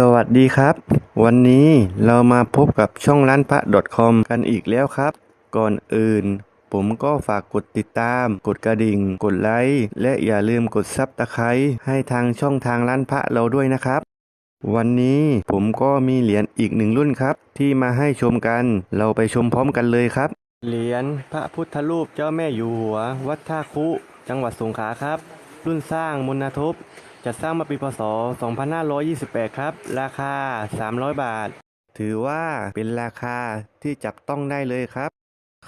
สวัสดีครับ วันนี้เรามาพบกับช่องร้านพระ .com กันอีกแล้วครับ ก่อนอื่น ผมก็ฝากกดติดตาม กดกระดิ่ง กดไลค์และอย่าลืมกดซับตะไคร้ให้ทางช่องทางร้านพระเราด้วยนะครับ วันนี้ผมก็มีเหรียญอีกหนึ่งรุ่นครับ ที่มาให้ชมกัน เราไปชมพร้อมกันเลยครับ เหรียญพระพุทธรูปเจ้าแม่อยู่หัว วัดท่าคุ จังหวัดสงขลาครับ รุ่นสร้างมนทบจัดสร้างมาปีพศ 2528 ครับ ราคา 300 บาท ถือว่าเป็นราคาที่จับต้องได้เลยครับ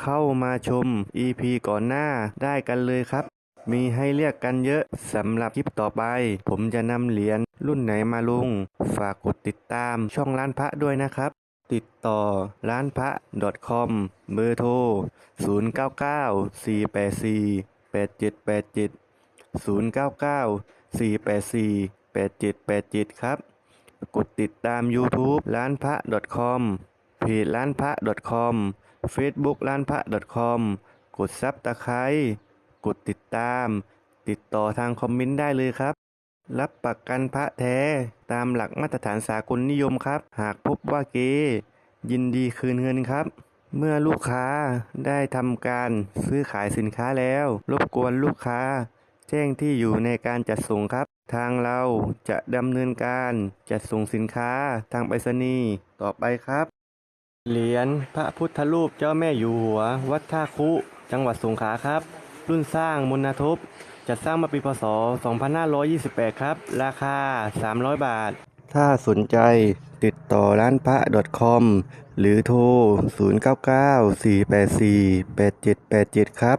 เข้ามาชม EP ก่อนหน้าได้กันเลยครับ มีให้เรียกกันเยอะสำหรับคลิปต่อไป ผมจะนำเหรียญรุ่นไหนมาลง ฝากกดติดตามช่องร้านพระด้วยนะครับติดต่อร้านพระ .com เบอร์โทร 0994848787 0994848787 ครับ กดติดตาม YouTube ร้านพระ .com เพจร้านพระ .com Facebook ร้านพระ .com กดซับตะไคร้กดติดตาม ติดต่อทางคอมเมนต์ได้เลยครับ รับประกันพระแท้ตามหลักมาตรฐานสากลนิยมครับ หากพบว่าเกยินดีคืนเงินครับ เมื่อลูกค้าได้ทำการซื้อขายสินค้าแล้ว รบกวนลูกค้า แจ้งที่อยู่ในการจัดส่งครับ ทางเราจะดำเนินการจัดส่งสินค้าทางไปรษณีย์ต่อไปครับ เหรียญพระพุทธรูปเจ้าแม่อยู่หัว วัดท่าคุ จังหวัดสงขลาครับ รุ่นสร้างมนทบจัดสร้างมาปีพศ 2528 ครับ ราคา 300 บาท ถ้าสนใจติดต่อร้านพระ .com หรือโทร 0994848787 ครับ